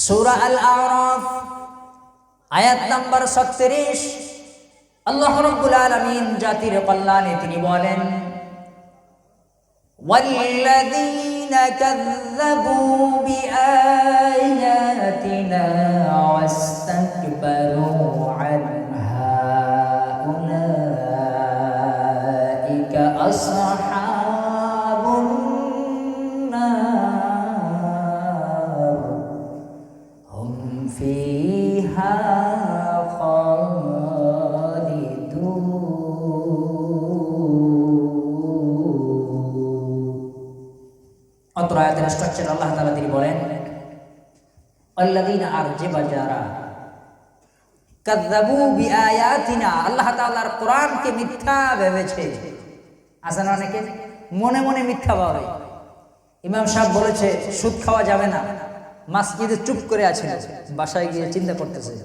সূরা আল আরাফ আয়াত নাম্বার 36 আল্লাহ রাব্বুল আলামিন জাতির কল্যাণে তিনি বলেন والذين كذبوا بآياتنا واستكبروا আয়াতের স্ট্রাকচার আল্লাহ তাআলা তিনি বলেন, আল্লাযীনা আর যে বাজারা কাযযাবু বিআয়াতিনা। আল্লাহ তাআলার কোরআনকে মিথ্যা ভেবেছে। আছে না অনেকে? মনে মনে মিথ্যা ভাবে। ইমাম সাহেব বলেছে, সুদ খাওয়া যাবে না। মাসজিদে চুপ করে আছে বাসায় গিয়ে চিন্তা করতেছে।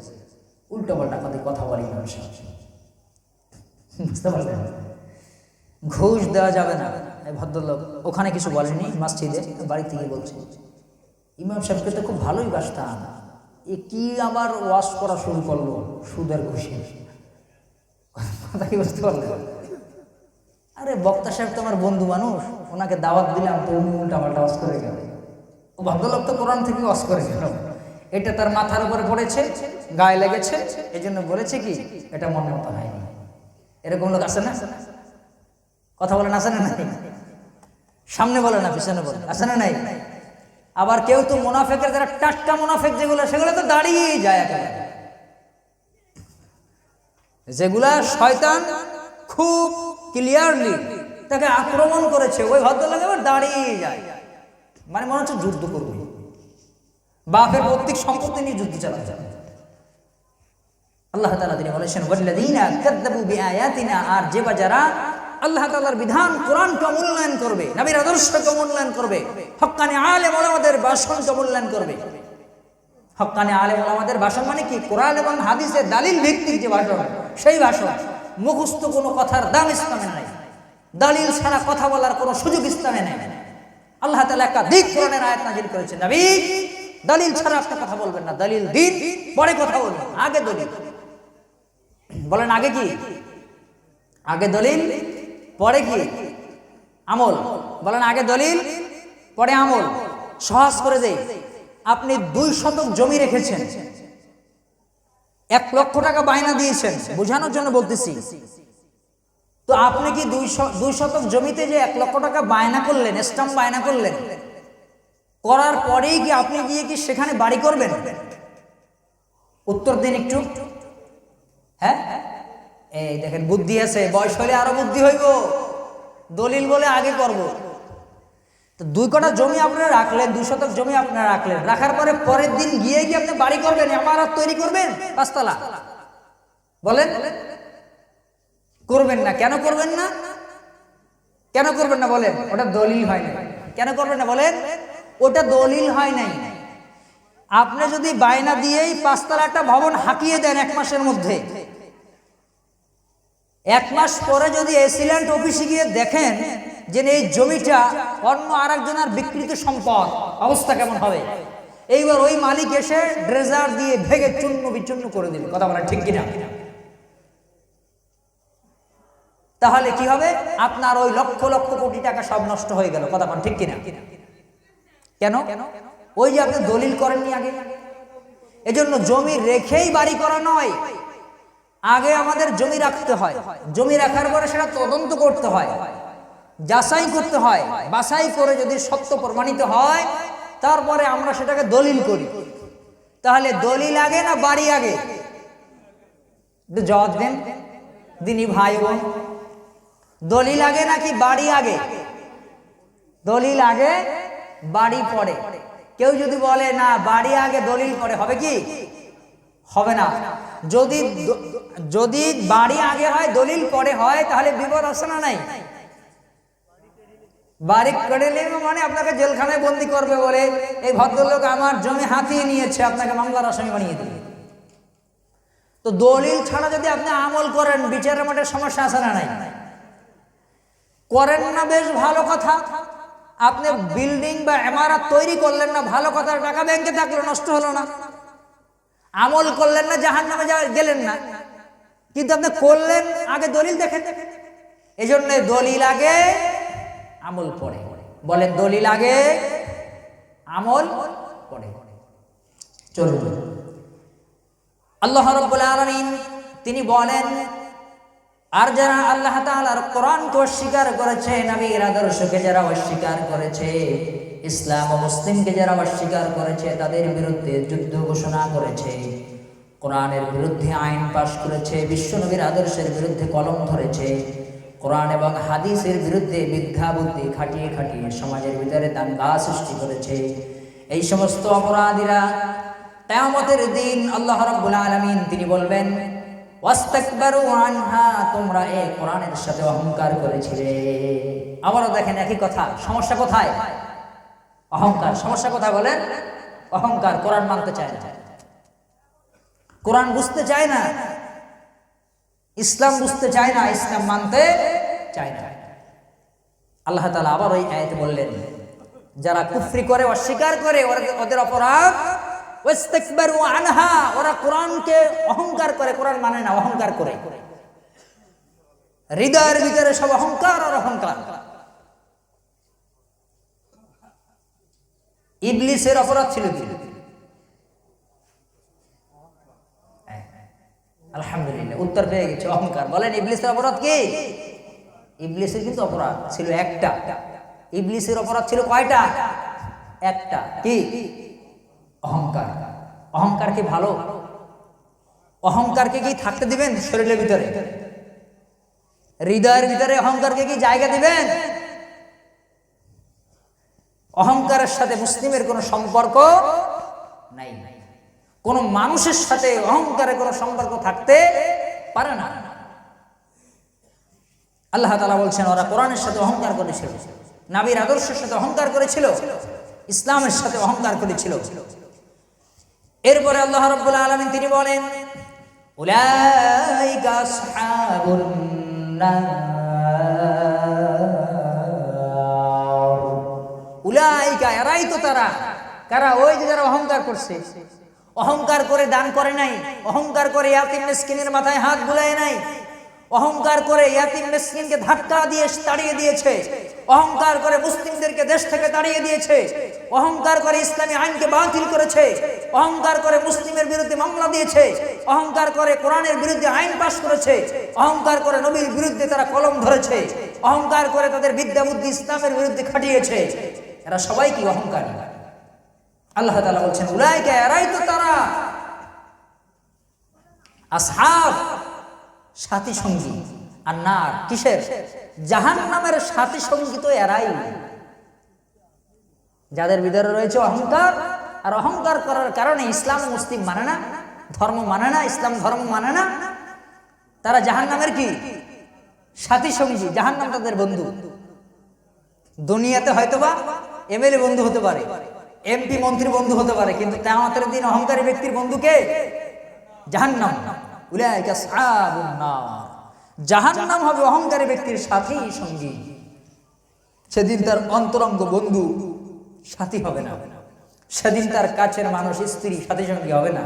উল্টো পাল্টা কথা কথা বলি ইমাম সাহেব। বুঝতে পারলেন? ঘুষ দেওয়া যাবে না। ভদ্রলোক ওখানে কিছু বলেনি, মসজিদে বাড়ি থেকে বলছে, ইমাম সাহেবকে তো খুব ভালোই বাসতাম। এ কি আবার ওয়াশ করা শুরু করল সুদের খুশি বুঝতে পারলেন আরে, বক্তা সাহেব তো আমার বন্ধু মানুষ, ওনাকে দাওয়াত দিলাম তো উনি উল্টা পাল্টা ওয়াশ করে গেল। ও ভদ্রলোক তো কোরআন থেকে ওয়াশ করে গেল। এটা তার মাথার উপরে পড়েছে, গায়ে লেগেছে এই জন্য বলেছে কি, এটা মন মতো হয়নি। এরকম লোক আছে না? কথা বলেন, আছে না সামনে বলে না, পিছনে বলে। আছে না নাই? আবার কেউ তো মোনাফেকের যারা টাটকা মোনাফেক যেগুলো, সেগুলো তো দাঁড়িয়েই যায় একেবারে। যেগুলা শয়তান খুব ক্লিয়ারলি তাকে আক্রমণ করেছে, ওই ভদ্রলোক এবার দাঁড়িয়ে যায়। মানে মনে হচ্ছে যুদ্ধ করবে। বাপের প্রত্যেক সম্পত্তি নিয়ে যুদ্ধ চালাতে যাবে আল্লাহ তালা তিনি বলেছেন আর যে বা যারা আল্লাহ তাআলার বিধান কোরআনকে মূল্যায়ন করবে, নবীর আদর্শকে মূল্যায়ন করবে, হক্কানি আলেম ওলামাদের ভাষণকে মূল্যায়ন করবে। হক্কানি আলেম ওলামাদের ভাষণ মানে কি? কোরআন এবং হাদিসের দালিল ভিত্তিক যে ভাষণ, সেই ভাষণ। মুখস্থ কোনো কথার দাম ইসলামে নাই। দালিল ছাড়া কথা বলার কোনো সুযোগ ইসলামে নেই। আল্লাহ তাআলা একাধিক কোরআনের আয়াত নাজিল করেছেন, নবী, দলিল ছাড়া আপনি কথা বলবেন না। দলিল দিন, পরে কথা বলবেন। আগে দলিল। বলেন আগে কি? আগে দলিল পরে কি? আমল। বলেন আগে দলিল, পরে আমল। সহজ করে দেই। আপনি দুই শতক জমি রেখেছেন। এক লক্ষ টাকা বায়না দিয়েছেন। বোঝানোর জন্য বলতেছি। তো আপনি কি দুই শতক জমিতে যে এক লক্ষ টাকা বায়না করলেন, স্টাম্প বায়না করলেন, করার পরেই কি আপনি গিয়ে কি সেখানে বাড়ি করবেন? উত্তর দিন একটু। হ্যাঁ? এই দেখেন, বুদ্ধি আছে, বয়স হলে আরও বুদ্ধি হইব। দলিল বলে আগে করব। তো দুই কটা জমি আপনারা রাখলেন, দুই শতক জমি আপনারা রাখলেন। রাখার পরে পরের দিন গিয়ে কি আপনি বাড়ি করবেন আমার আর তৈরি করবেন, পাঁচতলা। বলেন? করবেন না, কেন করবেন না? কেন করবেন না বলেন? ওটা দলিল হয় না কেন করবেন না বলেন? ওটা দলিল হয় নাই। আপনি যদি বায়না দিয়েই পাঁচতলা একটা ভবন হাঁকিয়ে দেন এক মাসের মধ্যে এক মাস পরে যদি এসিল্যান্ড অফিসে গিয়ে দেখেন যে এই জমিটা অন্য আর একজনের বিকৃত সম্পদ, অবস্থা কেমন হবে? এইবার ওই মালিক এসে ড্রেজার দিয়ে ভেঙে চূর্ণ বিচূর্ণ করে দিবে কথা বলা ঠিক কিনা? তাহলে কি হবে? আপনার ওই লক্ষ লক্ষ কোটি টাকা সব নষ্ট হয়ে গেল। কথা বলেন ঠিক কিনা? কেন? ওই যে আপনি দলিল করেননি আগে। এজন্য জমি রেখেই বাড়ি করা নয় আগে আমাদের জমি রাখতে হয়। জমি রাখার পরে সেটা তদন্ত করতে হয়। যাচাই করতে হয়। বাছাই করে যদি সত্য প্রমাণিত হয়, তারপরে আমরা সেটাকে দলিল করি। তাহলে দলিল আগে না বাড়ি আগে? জবাব দেন। দিনী ভাই বোন দলিল আগে নাকি বাড়ি আগে? দলিল আগে, বাড়ি পরে। কেউ যদি বলে, না, বাড়ি আগে, দলিল পরে, হবে কি? হবে না। যদি যদি বাড়ি আগে হয়, দলিল পরে হয়, তাহলে বিপদ আছে না নাই। বাড়ি কেড়ে নেবে মানে আপনাকে জেলখানায় বন্দি করবে বলে। এই ভদ্রলোক আমার জমি হাতিয়ে নিয়েছে, আপনাকে মামলার আসামি বানিয়ে দেবে। তো দলিল ছাড়া যদি আপনি আমল করেন, বিচারের মাঠে সমস্যা আসে না নাই? করেন না বেশ ভালো কথা। আপনি বিল্ডিং বা এমারাত তৈরি করলেন না, ভালো কথা, টাকা ব্যাংকে থাকল, নষ্ট হলো না। আমল করলেন না জাহান নামে গেলেন না। কিন্তু আপনি করলেন, আগে দলিল দেখেন। এই জন্য দলিল আগে, আমল পড়ে বলেন, দলিল আগে, আমল পড়ে চলুন। আল্লাহ রব্বুল আলামিন, তিনি বলেন, আর যারা আল্লাহ তাআলার কোরআনকে অস্বীকার করেছে নবীর আদর্শকে যারা অস্বীকার করেছে, ইসলাম ও মুসলিমকে যারা অস্বীকার করেছে, তাদের বিরুদ্ধে যুদ্ধ ঘোষণা করেছে। কোরআনের বিরুদ্ধে আইন পাশ করেছে, বিশ্বনবীর আদর্শের বিরুদ্ধে কলম ধরেছে। কোরআন এবং হাদিসের বিরুদ্ধে মিথ্যা বুদ্ধি খাটিয়ে খাটিয়ে সমাজের ভিতরে দাঙ্গা সৃষ্টি করেছে। এই সমস্ত অপরাধীরা কেয়ামতের দিন আল্লাহ রাব্বুল আলামিন তিনি বলবেন তোমরা এই কোরআনের সাথে অহংকার করেছিলে। আবারও দেখেন একই কথা, সমস্যা কোথায়? অহংকার, সমস্যা কোথায় বলেন? অহংকার, কোরআন মানতে চায় না। কোরআন বুঝতে চায় না, ইসলাম বুঝতে চায় না, ইসলাম মানতে চায় না। আল্লাহ তালা আবার ওই আয়াতে বললেন, যারা কুফরি করে, অস্বীকার করে ওদের অপরাধ? আনহা, ওরা কোরআনকে অহংকার করে, কোরআন মানে না, অহংকার করে। হৃদয়ের ভিতরে সব অহংকার আর অহংকার। ইবলিসের অপরাধ ছিল। উত্তর পেয়ে গেছে, অহংকার। বলেন, ইবলিসের অপরাধ কি? ইবলিসের কিন্তু অপরাধ ছিল একটা। ইবলিসের অপরাধ ছিল কয়টা? একটা। কি? অহংকার। অহংকার কি ভালো? অহংকারকে কি থাকতে দিবেন শরীরের ভিতরে? হৃদয়ের ভিতরে অহংকারকে কি জায়গা দিবেন? অহংকারের সাথে মুসলিমের কোনো সম্পর্ক নাই। কোনো মানুষের সাথে অহংকারের কোনো সম্পর্ক থাকতে পারে না। আল্লাহ তালা বলছেন, ওরা কোরআনের সাথে অহংকার করেছিল, নাবির আদর্শের সাথে অহংকার করেছিল, ইসলামের সাথে অহংকার করেছিল। এরপরে আল্লাহ রব্বুল আলমিন তিনি বলেন উলাইকা, এরাই তো তারা, কারা ওই যে যারা অহংকার করছে। অহংকার করে দান করে নাই, অহংকার করে ইয়াতিম মিসকিনের মাথায় হাত বুলায় নাই, অহংকার করে ইয়াতিম মিসকিনকে ধাক্কা দিয়ে তাড়িয়ে দিয়েছে, অহংকার করে মুসলিমদেরকে দেশ থেকে তাড়িয়ে দিয়েছে, অহংকার করে ইসলামী আইনকে বাতিল করেছে, অহংকার করে মুসলিমের বিরুদ্ধে মামলা দিয়েছে, অহংকার করে কোরআনের বিরুদ্ধে আইন পাশ করেছে, অহংকার করে নবীর বিরুদ্ধে তারা কলম ধরেছে, অহংকার করে তাদের বিদ্যা বুদ্ধি ইসলামের বিরুদ্ধে খাটিয়েছে। এরা সবাই কি অহংকারী? আল্লাহ তালা বলছেন, উলাইকা এরাই তো তারা। আসহাব, সাথী সঙ্গী। আর না কিসের? জাহান নামের সাথী সঙ্গী তো এরাই। যাদের ভিতরে রয়েছে অহংকার, আর অহংকার করার কারণে ইসলাম মুসলিম মানে না, ধর্ম মানে না, ইসলাম ধর্ম মানে না। তারা জাহান নামের কি? সাথী সঙ্গী জাহান নাম তাদের বন্ধু। দুনিয়াতে হয়তোবা এমএলএ বন্ধু হতে পারে। এমপি মন্ত্রী বন্ধু হতে পারে, কিন্তু তেমাতের দিন অহংকারী ব্যক্তির বন্ধুকে জাহান্নাম। হবে অহংকারী ব্যক্তির সাথী, সঙ্গী। সেদিন তার অন্তরঙ্গ বন্ধু সাথী হবে না। সেদিন তার কাছের মানুষ স্ত্রী, সাথী, সঙ্গী হবে না।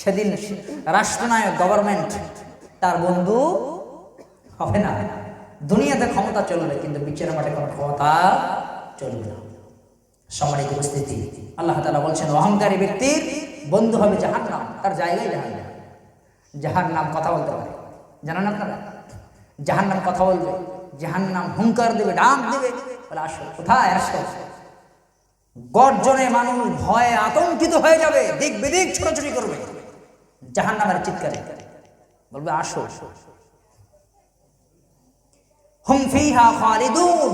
সেদিন রাষ্ট্রনায়ক গভর্নমেন্ট তার বন্ধু হবে না। দুনিয়াতে ক্ষমতা চলবে, কিন্তু বিচার মাঠে কোনো ক্ষমতা চলবে না। সম্মানিত উপস্থিতি। আল্লাহ তালা বলছেন, অহংকারী ব্যক্তির বন্ধু হবে যাহার নাম তার জায়গায় জাহান্নাম। নাম কথা বলতে পারে। জানেন আপনারা? নাম কথা বলবে, জাহান্নাম হুঙ্কার দেবে, ডাক দেবে, বলে আসো কোথায় আসো গর্জনে মানুষ ভয়ে আতঙ্কিত হয়ে যাবে, দিক বিদিক ছোটাছুটি করবে। জাহান্নামের চিৎকারে বলবে আসো হুম ফিহা খালিদুন।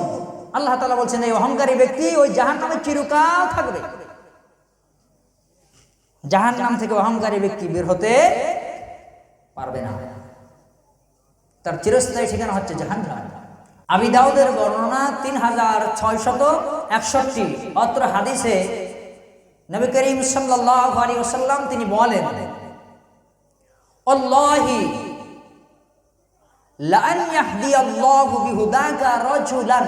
আল্লাহ তালা বলছেন, এই অহংকারী ব্যক্তি ওই জাহান্নামে চিরকাল থাকবে। জাহান্নাম থেকে অহংকারী ব্যক্তি বের হতে পারবে না। তার চিরস্থায়ী ঠিকানা হচ্ছে জাহান্নাম। আবি দাউদের বর্ণনা তিন হাজার ছয়শত একষট্টি, অত্র হাদিসে নবী করিম সাল্লাল্লাহু আলাইহি ওয়াসাল্লাম তিনি বলেন, আল্লাহি লান ইয়াহদি আল্লাহু বিহুদাকা রাজুলান।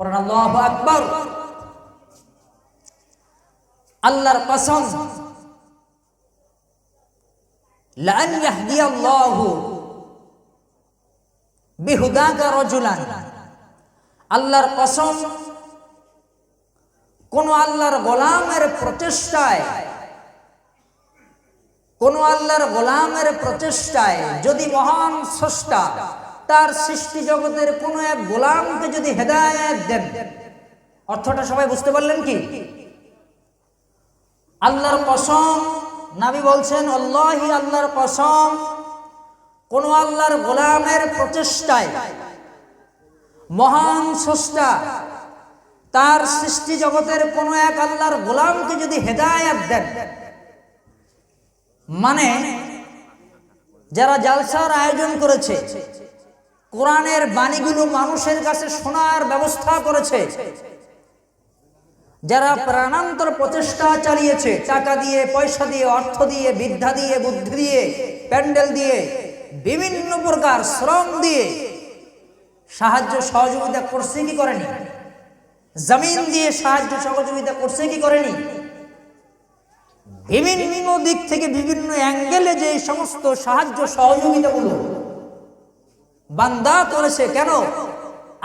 পড়েন, আল্লাহু আকবার। আল্লাহর কসম, লান ইয়াহদিয়াল্লাহু বিহুদাকা রাজুলান। আল্লাহর কসম, কোন আল্লাহর গোলামের প্রচেষ্টায়, কোন আল্লাহর গোলামের প্রচেষ্টায় যদি মহান স্রষ্টা তার সৃষ্টি জগতের কোন এক গোলামকে যদি হেদায়েত দেন, অর্থটা সবাই বুঝতে পারলেন কি? আল্লাহর কসম, নাবি বলছেন, আল্লাহি আল্লাহর কসম, কোন আল্লাহর গোলামের প্রচেষ্টায় মহান স্রষ্টা তার সৃষ্টি জগতের কোন এক আল্লাহর গোলামকে যদি হেদায়াত দেন মানে যারা জালসার আয়োজন করেছে কোরআনের বাণীগুলো মানুষের কাছে শোনার ব্যবস্থা করেছে। যারা প্রাণান্তর প্রচেষ্টা চালিয়েছে, টাকা দিয়ে, পয়সা দিয়ে, অর্থ দিয়ে, বিদ্যা দিয়ে, বুদ্ধি দিয়ে, প্যান্ডেল দিয়ে, বিভিন্ন প্রকার শ্রম দিয়ে সাহায্য সহযোগিতা করছে কি করেনি? জমিন দিয়ে সাহায্য সহযোগিতা করছে কি করেনি? বিভিন্ন দিক থেকে বিভিন্ন অ্যাঙ্গেলে যে সমস্ত সাহায্য সহযোগিতাগুলো বান্দা করেছে কেন?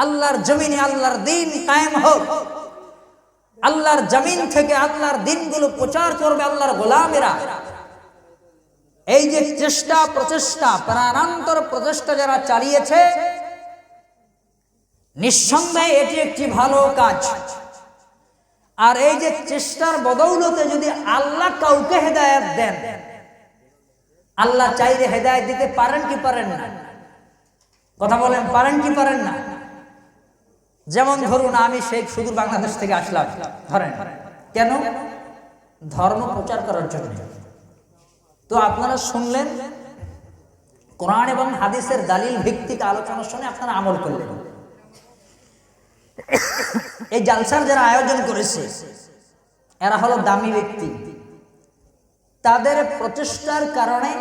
আল্লাহর জমিনে আল্লাহর দিন কায়েম হোক। আল্লাহর জমিন থেকে আল্লাহর দিনগুলো প্রচার করবে আল্লাহর গোলামেরা। এই যে চেষ্টা, প্রচেষ্টা, প্রাণান্তর প্রচেষ্টা যারা চালিয়েছে, নিঃসন্দেহে এটি একটি ভালো কাজ। আর এই যে চেষ্টার বদৌলতে যদি আল্লাহ কাউকে হেদায়ত দেন, আল্লাহ চাইলে হেদায়ত দিতে পারেন কি পারেন না? কথা বলেন, পারেন কি পারেন না? যেমন ধরুন আমি শেখ সুদূর বাংলাদেশ থেকে আসলাম, ধরেন। কেন? ধর্ম প্রচার করার জন্য। তো আপনারা শুনলেন, কোরআন এবং হাদিসের দালিল ভিত্তিক আলোচনা শুনে আপনারা আমল করলেন। এই জালসার যারা আয়োজন করেছে, এরা হলো দামি ব্যক্তি। তাদের প্রচেষ্টার কারণে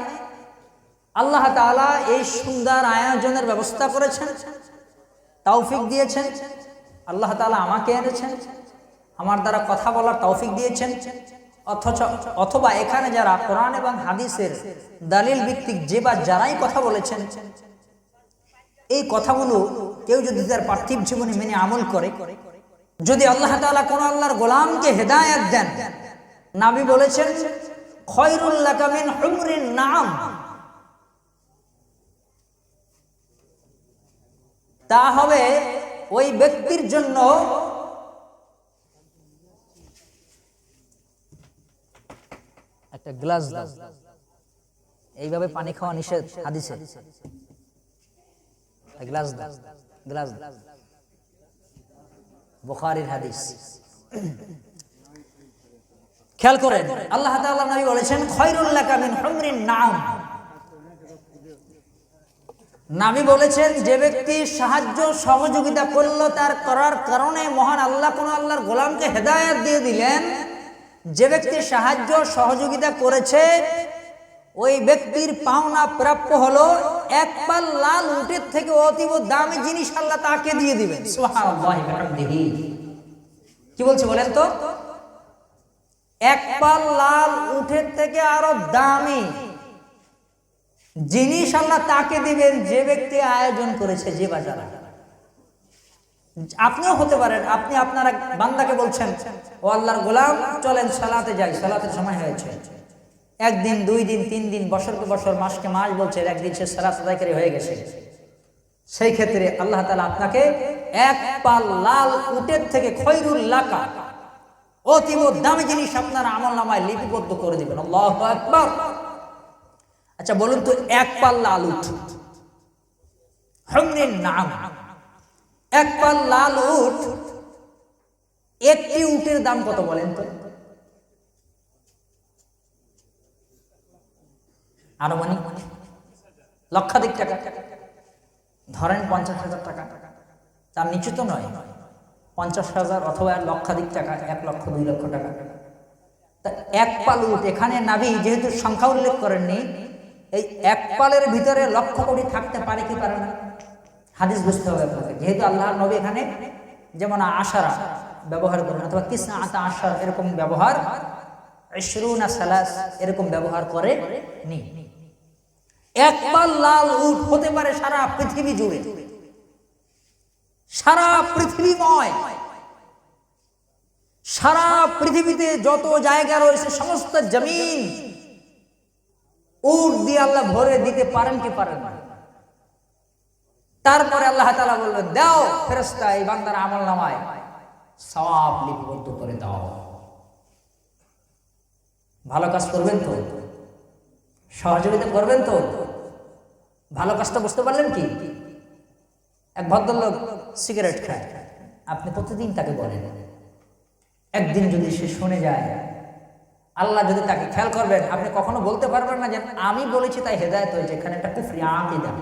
আল্লাহ তাআলা এই সুন্দর আয়োজনের ব্যবস্থা করেছেন, তৌফিক দিয়েছেন, আল্লাহ তাআলা আমাকে এনেছেন, আমার দ্বারা কথা বলার তৌফিক দিয়েছেন, অথচ অথবা এখানে যারা কোরআন এবং হাদিসের দালিল ভিত্তিক যে বা যারাই কথা বলেছেন, এই কথাগুলো কেউ যদি তার পার্থিব জীবনে মেনে আমল করে, যদি আল্লাহ তাআলা কোন আল্লাহর গোলামকে হেদায়েত দেন, নাবি বলেছেন খয়রুল্লাহ কামিন নাম। তা হবে ওই ব্যক্তির জন্য একটা গ্লাস এইভাবে পানি খাওয়া নিষেধ, হাদিসে। গ্লাস গ্লাস বুখারীর হাদিস। খেয়াল করেন, আল্লাহ তাআলা নবী বলেছেন খয়রুল লাকা মিন নাবি বলেছেন যে ব্যক্তি সাহায্য সহযোগিতা করল তার করার কারণে মহান আল্লাহ কোন আল্লাহর গোলামকে হেদায়েত দিয়ে দিলেন যে ব্যক্তি সাহায্য সহযোগিতা করেছে ওই ব্যক্তির পাওনা প্রাপ্য হলো এক পাল লাল উটের থেকে অতীব দামি জিনিস আল্লাহ তাকে দিয়ে দিবেন। কি বলছে বলেন তো? এক পাল লাল উটের থেকে আরও দামি। জিনিস আল্লাহ তাকে দিবেন, যে ব্যক্তি আয়োজন করেছে, যে বাজার। আপনিও হতে পারেন, আপনি আপনার এক বান্দাকে বলছেন, ও আল্লাহর গোলাম, চলেন সালাতে যাই, সালাতের সময় হয়েছে। একদিন, দুই দিন, তিন দিন বছরকে বছর, মাসকে মাস বলছে, একদিন সে সালাত আদায়কারী হয়ে গেছে। সেই ক্ষেত্রে আল্লাহ তালা আপনাকে এক পাল লাল উটের থেকে খৈরুল লাকা, অতীব দামি জিনিস আপনার আমল নামায় লিপিবদ্ধ করে দিবেন। আল্লাহ একবার আচ্ছা বলুন তো, এক পাল লাল উঠ হমরিন নাম। এক পাল লাল উঠ একটি উটের দাম কত বলেন তো? আনুমানিক লক্ষাধিক টাকা। ধরেন পঞ্চাশ হাজার টাকা। তার নিচু তো নয়। পঞ্চাশ হাজার অথবা লক্ষাধিক টাকা, এক লক্ষ, দুই লক্ষ টাকা। তা এক পাল উট। এখানে নাভি যেহেতু সংখ্যা উল্লেখ করেননি এই এক পালের ভিতরে লক্ষ কোটি থাকতে পারে কি পারে না? হাদিস বুঝতে হবে যেহেতু আল্লাহর নবী এখানে যেমন আশারা ব্যবহার করেন, অথবা কৃষ্ণা আতা আশার এরকম ব্যবহার সালাস এরকম ব্যবহার করে নি। একবার লাল উট হতে পারে সারা পৃথিবী জুড়ে। সারা পৃথিবীময়। সারা পৃথিবীতে যত জায়গা রয়েছে, সমস্ত জমিন উট দিয়ে আল্লাহ ভরে দিতে পারেন কি পারেন না? তারপরে আল্লাহ তালা বলবেন দাও ফেরস্তা এই বান্দার আমল নামায় সওয়াব লিপিবদ্ধ করে দাও। ভালো কাজ করবেন তো? সহযোগিতা করবেন তো? ভালো কাজটা বুঝতে পারলেন কি? এক ভদ্রলোক সিগারেট খায়। আপনি প্রতিদিন তাকে বলেন, একদিন যদি সে শুনে যায় আল্লাহ যদি তাকে খেয়াল করবেন, আপনি কখনো বলতে পারবেন না যে, আমি বলেছি তাই হেদায়ত হয়েছে। এখানে একটা কুফরি আকিদা।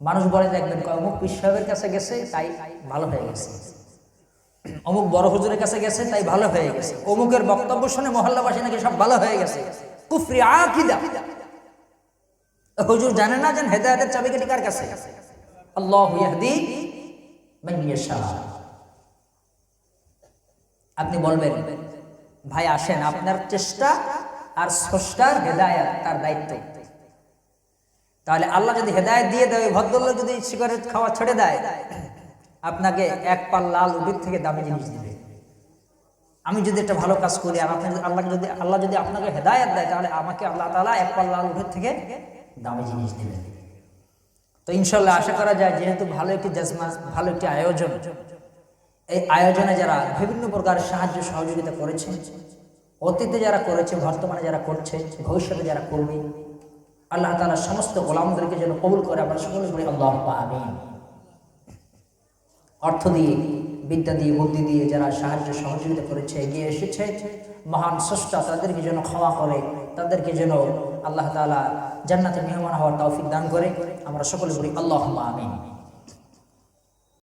মানুষ বলে দেখবেন অমুক সাহেবের কাছে গেছে, তাই ভালো হয়ে গেছে। অমুক বড় হুজুরের কাছে গেছে, তাই ভালো হয়ে গেছে। অমুকের বক্তব্য শুনে মহল্লাবাসী নাকি সব ভালো হয়ে গেছে। কুফরি আকিদা। হুজুর জানে না যেন হেদায়তের চাবিকাঠি কার কাছে? আল্লাহ ইয়াহদি আপনি বলবেন ভাই আসেন, আপনার চেষ্টা আর স্রষ্টার হেদায়াত তার দায়িত্ব। তাহলে আল্লাহ যদি হেদায়েত দিয়ে দেয় ভদ্রলোক যদি সিগারেট খাওয়া ছেড়ে দেয়, আপনাকে এক পাল লাল উডির থেকে দামি জিনিস দিবে। আমি যদি একটা ভালো কাজ করি আর আপনি আল্লাহ যদি আল্লাহ যদি আপনাকে হেদায়েত দেয়, তাহলে আমাকে আল্লাহ তালা এক পাল লাল উডির থেকে দামি জিনিস দিবেন। তো ইনশাল্লাহ আশা করা যায়, যেহেতু ভালো একটি জাজমা ভালো একটি আয়োজন এই আয়োজনে যারা বিভিন্ন প্রকার সাহায্য সহযোগিতা করেছে, অতীতে যারা করেছে, বর্তমানে যারা করছে, ভবিষ্যতে যারা করবে, আল্লাহ তাআলা সমস্ত গোলামদেরকে যেন কবুল করে আমরা সকলে বলি আল্লাহ আমিন। অর্থ দিয়ে, বিদ্যা দিয়ে, বুদ্ধি দিয়ে যারা সাহায্য সহযোগিতা করেছে, এগিয়ে এসেছে, মহান স্রষ্টা তাদেরকে যেন ক্ষমা করে, তাদেরকে যেন আল্লাহ তাআলা জান্নাতে মেহমান হওয়ার তৌফিক দান করে, আমরা সকলে বলি আল্লাহ আমিন।